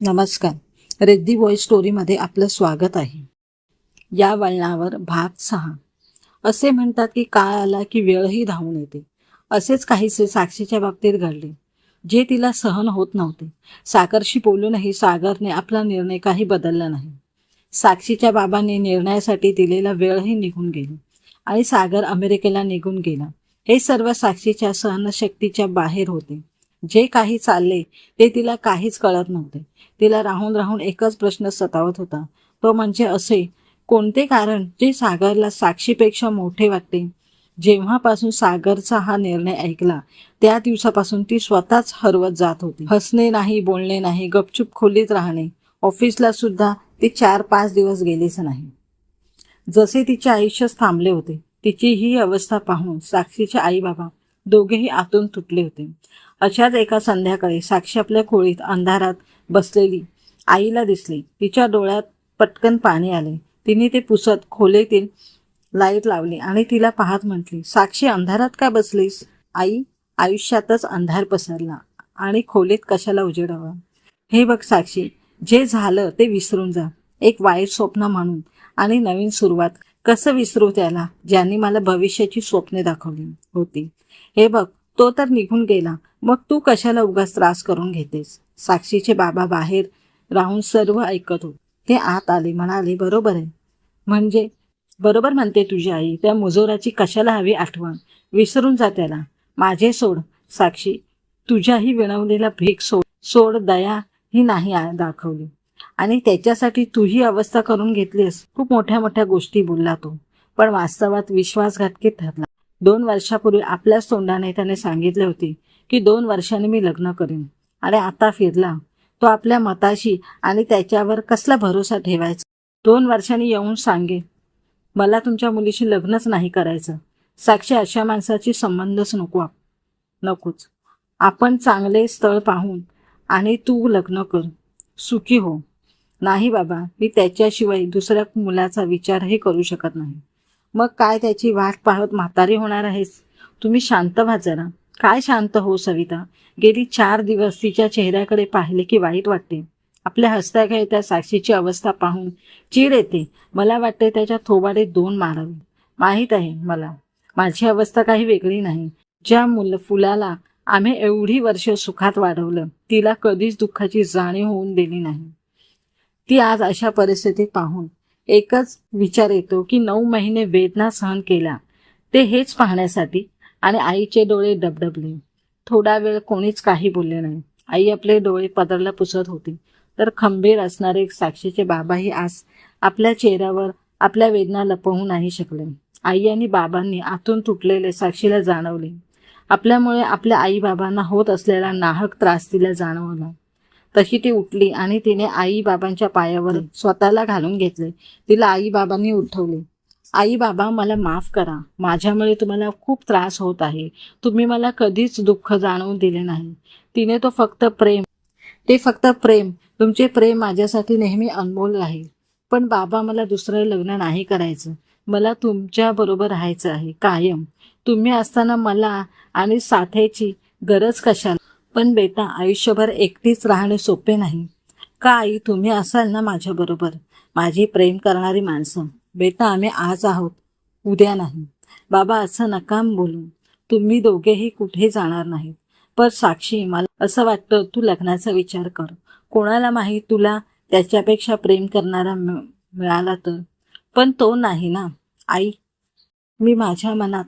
नमस्कार. रेद्दी वॉइस स्टोरीमध्ये आपलं स्वागत आहे. या वळणावर भाग सहा. असे म्हणतात की काळ आला की वेळही धावून येते. असेच काहीसे साक्षीच्या बाबतीत घडले. जे तिला सहन होत नव्हते. सागरशी बोलूनही सागरने आपला निर्णय काही बदलला नाही. साक्षीच्या बाबांनी निर्णयासाठी दिलेला वेळही निघून गेला आणि सागर अमेरिकेला निघून गेला. हे सर्व साक्षीच्या सहनशक्तीच्या बाहेर होते. जे काही चालले ते तिला काहीच कळत नव्हते. तिला राहून राहून एकच प्रश्न सतावत होता. तो म्हणजे असे कोणते कारण जे सागरला साक्षीपेक्षा मोठे वाटते? जेव्हापासून सागरचा हा निर्णय ऐकला त्या दिवसापासून ती स्वतःच हरवत जात होती. हसणे नाही बोलणे नाही गपचूप खोलीत राहणे. ऑफिसला सुद्धा ती चार पाच दिवस गेलीच नाही. जसे तिचे आयुष्यच थांबले होते तिची ही अवस्था पाहून साक्षीचे आई बाबा दोघेही आतून तुटले होते. अशाच एका संध्याकाळी साक्षी आपल्या खोळीत अंधारात बसलेली आईला दिसली. तिच्या डोळ्यात पटकन पाणी आले. तिने ते पुसत खोलीतील लाइट लावली आणि तिला पाहत म्हटली साक्षी अंधारात का बसलीस? आई आयुष्यातच अंधार पसरला आणि खोलीत कशाला उजेडावा? हे बघ साक्षी जे झालं ते विसरून जा. एक वाईट स्वप्न म्हणून आणि नवीन सुरुवात कसं विसरू त्याला ज्यांनी मला भविष्याची स्वप्ने दाखवली होती? हे बघ तो तर निघून गेला. मग तू कशाला उगाच त्रास करून घेतेस? साक्षीचे बाबा बाहेर राहून सर्व ऐकत होते. ते आत आले म्हणाले बरोबर आहे. म्हणजे? बरोबर म्हणते तुझी आई त्या मुजोराची कशाला हवी आठवण? विसरून जा त्याला. माझे सोड साक्षी. तुझ्याही विणवलेला भीक सोड. सोड दया ही नाही आ- दाखवली. आणि त्याच्यासाठी तूही अवस्था करून घेतलीस. खूप मोठ्या मोठ्या गोष्टी बोलला तो. पण वास्तवात विश्वासघातकी ठरला. दोन वर्षापूर्वी आपल्याच तोंडाने त्याने सांगितले होते की दोन वर्षांनी मी लग्न करेन. आणि आता फिरला. तो आपल्या मताशी आणि त्याच्यावर कसला भरोसा ठेवायचा? दोन वर्षांनी येऊन सांगे. मला तुमच्या मुलीशी लग्नच नाही करायचं. साक्षी अशा माणसाची संबंधच नको आप- नकोच. आपण चांगले स्थळ पाहून आणि तू लग्न कर. सुखी हो. नाही बाबा मी त्याच्याशिवाय दुसऱ्या मुलाचा विचारही करू शकत नाही. मग काय त्याची वाट पाहत म्हातारी होणार आहेस? तुम्ही शांत व्हा जरा. काय शांत हो सविता? गेली चार दिवस तिच्या चेहऱ्याकडे पाहिले की वाईट वाटते. आपल्या हसत्या खेळत्या साक्षीची अवस्था पाहून चीड येते. मला वाटते त्याच्या थोबाडे दोन मारावे. माहीत आहे मला. माझी अवस्था काही वेगळी नाही. ज्या मुल फुलाला आम्ही एवढी वर्ष सुखात वाढवलं तिला कधीच दुःखाची जाणीव होऊन दिली नाही. ती आज अशा परिस्थितीत पाहून एकच विचार येतो की नऊ महिने वेदना सहन केल्या. ते हेच पाहण्यासाठी आणि आईचे डोळे डबडबले. थोडा वेळ कोणीच काही बोलले नाही. आई आपले डोळे पदरला पुसत होती. तर खंबीर असणारे साक्षीचे बाबाही आज आपल्या चेहऱ्यावर आपल्या वेदना लपवू नाही शकले. आई आणि बाबांनी आतून तुटलेले साक्षीला जाणवले. आपल्यामुळे आपल्या आई बाबांना होत असलेला नाहक त्रास तिला जाणवला. तशी ती उठली आणि तिने आई बाबांच्या पायावर स्वतःला घालून घेतले. तिला आई बाबांनी उठवले. आई बाबा मला माफ करा. माझ्यामुळे तुम्हाला खूप त्रास होत आहे. तुम्ही मला कधीच दुःख जाणवून दिले नाही. तिने तो फक्त प्रेम ते फक्त प्रेम तुमचे प्रेम माझ्यासाठी नेहमी अनमोल राहील पण बाबा मला दुसरं लग्न नाही करायचं. मला तुमच्या बरोबर राहायचं आहे. कायम. तुम्ही असताना मला आणि साथेची गरज कशाला? पण बेटा आयुष्यभर एकटीच राहणे सोपे नाही. का आई तुम्ही असाल ना माझ्याबरोबर माझी प्रेम करणारी माणसं. बेटा आम्ही आज आहोत. उद्या नाही. बाबा असं नकाम बोलू. तुम्ही दोघेही कुठे जाणार नाहीत. पण साक्षी मला असं वाटतं तू लग्नाचा विचार कर. कोणाला माहीत तुला त्याच्यापेक्षा प्रेम करणारा मिळाला तर? पण तो नाही ना. आई मी माझ्या मनात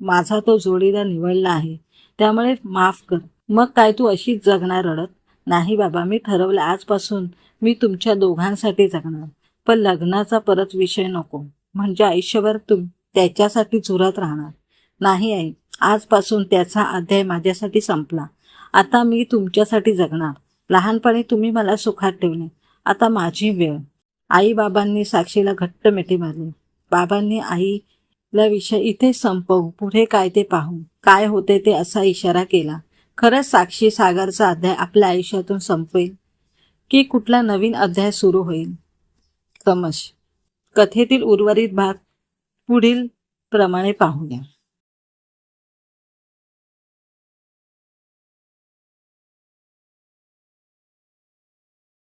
माझा तो जोडीदार निवडला आहे. त्यामुळे माफ कर. मग काय तू अशीच जगणार रडत? नाही बाबा मी ठरवलं आजपासून मी तुमच्या दोघांसाठी जगणार. पण लग्नाचा परत विषय नको. म्हणजे आयुष्यभर तुम त्याच्यासाठी झुरत राहणार. नाही आई आजपासून त्याचा अध्याय माझ्यासाठी संपला. आता मी तुमच्यासाठी जगणार. लहानपणी तुम्ही मला सुखात ठेवले. आता माझी वेळ. आई बाबांनी साक्षीला घट्ट मिठी मारली. बाबांनी आईला विषय इथे संपवू पुढे काय ते पाहू काय होते ते असा इशारा केला. खरंच साक्षी सागरचा अध्याय आपल्या आयुष्यातून संपवेल की कुठला नवीन अध्याय सुरू होईल? समज कथेतील उर्वरित भाग पुढील प्रमाणे पाहूया.